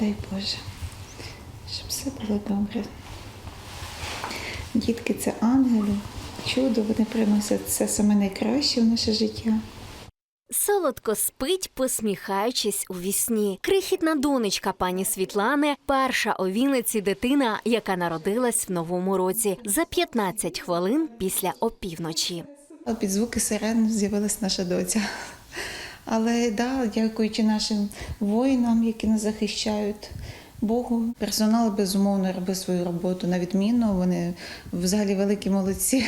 дай Боже, щоб все було добре. Дітки це ангели, чудо, вони приносять все саме найкраще в наше життя. Солодко спить, посміхаючись у вісні. Крихітна донечка пані Світлани, перша у Вінниці дитина, яка народилась в новому році за 15 хвилин після опівночі. Під звуки сирен з'явилась наша доця. Але да, дякуючи нашим воїнам, які нас захищають, Богу, персонал безумовно робив свою роботу на відмінно. Вони взагалі великі молодці.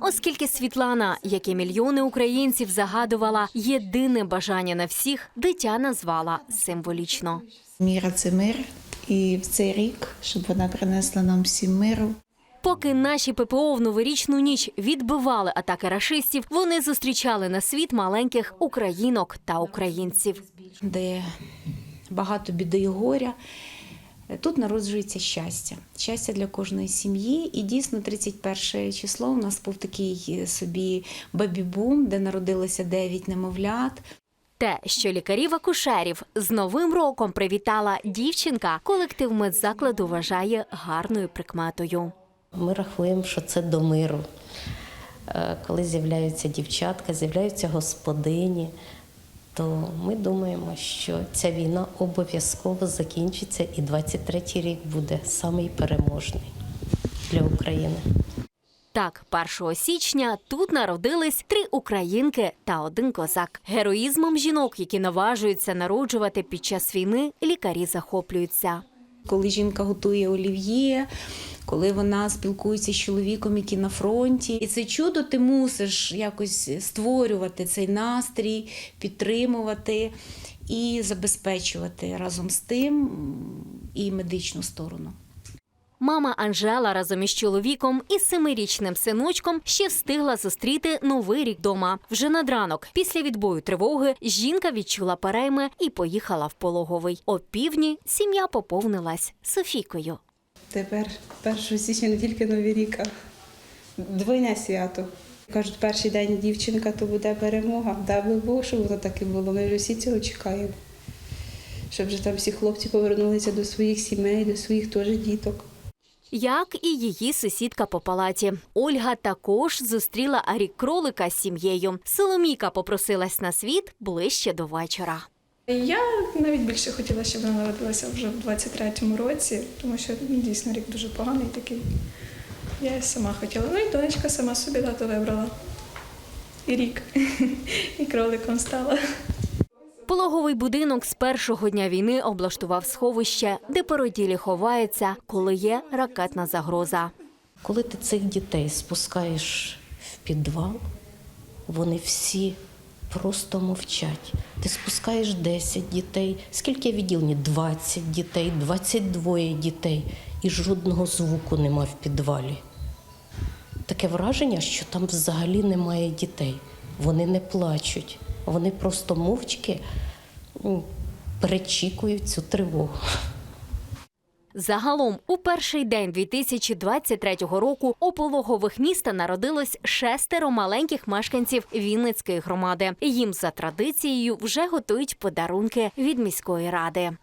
Оскільки Світлана, як і мільйони українців, загадувала єдине бажання на всіх, дитя назвала символічно. Міра це мир, і в цей рік, щоб вона принесла нам всім миру. Поки наші ППО в новорічну ніч відбивали атаки рашистів, вони зустрічали на світ маленьких українок та українців. де багато біди і горя. Тут народжується щастя. Щастя для кожної сім'ї. І дійсно, 31 число у нас був такий собі бебі-бум, де народилося 9 немовлят. Те, що лікарів акушерів з новим роком привітала дівчинка, колектив медзакладу вважає гарною прикметою. Ми рахуємо, що це до миру. Е, Коли з'являються дівчатка, з'являються господині, то ми думаємо, що ця війна обов'язково закінчиться, і 23-й рік буде самий переможний для України. Так, 1 січня тут народились три українки та один козак. Героїзмом жінок, які наважуються народжувати під час війни, лікарі захоплюються. Коли жінка готує олів'є, коли вона спілкується з чоловіком, який на фронті. І це чудо ти мусиш якось створювати цей настрій, підтримувати і забезпечувати разом з тим і медичну сторону. Мама Анжела разом із чоловіком і семирічним синочком ще встигла зустріти новий рік дома. Вже над ранок, після відбою тривоги, жінка відчула перейми і поїхала в пологовий. О півдні сім'я поповнилась Софійкою. Тепер 1 січня не тільки Новий рік, а двойне свято. Кажуть, перший день дівчинка, то буде перемога. Дай би Бог, щоб воно так і було. Ми вже всі цього чекаємо. Щоб вже там всі хлопці повернулися до своїх сімей, до своїх теж діток. Як і її сусідка по палаті. Ольга також зустріла Арік кролика з сім'єю. Соломійка попросилась на світ ближче до вечора. Я навіть більше хотіла, щоб вона народилася вже в 23-му році, тому що дійсно рік дуже поганий такий. Я сама хотіла. Ну і донечка сама собі дату вибрала. І рік. І кроликом стала. Пологовий будинок з першого дня війни облаштував сховище, де породілі ховаються, коли є ракетна загроза. Коли ти цих дітей спускаєш в підвал, вони всі просто мовчать. Ти спускаєш 10 дітей, скільки відділені? 20 дітей, 22 дітей, і жодного звуку нема в підвалі. Таке враження, що там взагалі немає дітей. Вони не плачуть, вони просто мовчки перечікують цю тривогу. Загалом у перший день 2023 року у пологових міста народилось шестеро маленьких мешканців Вінницької громади. Їм за традицією вже готують подарунки від міської ради.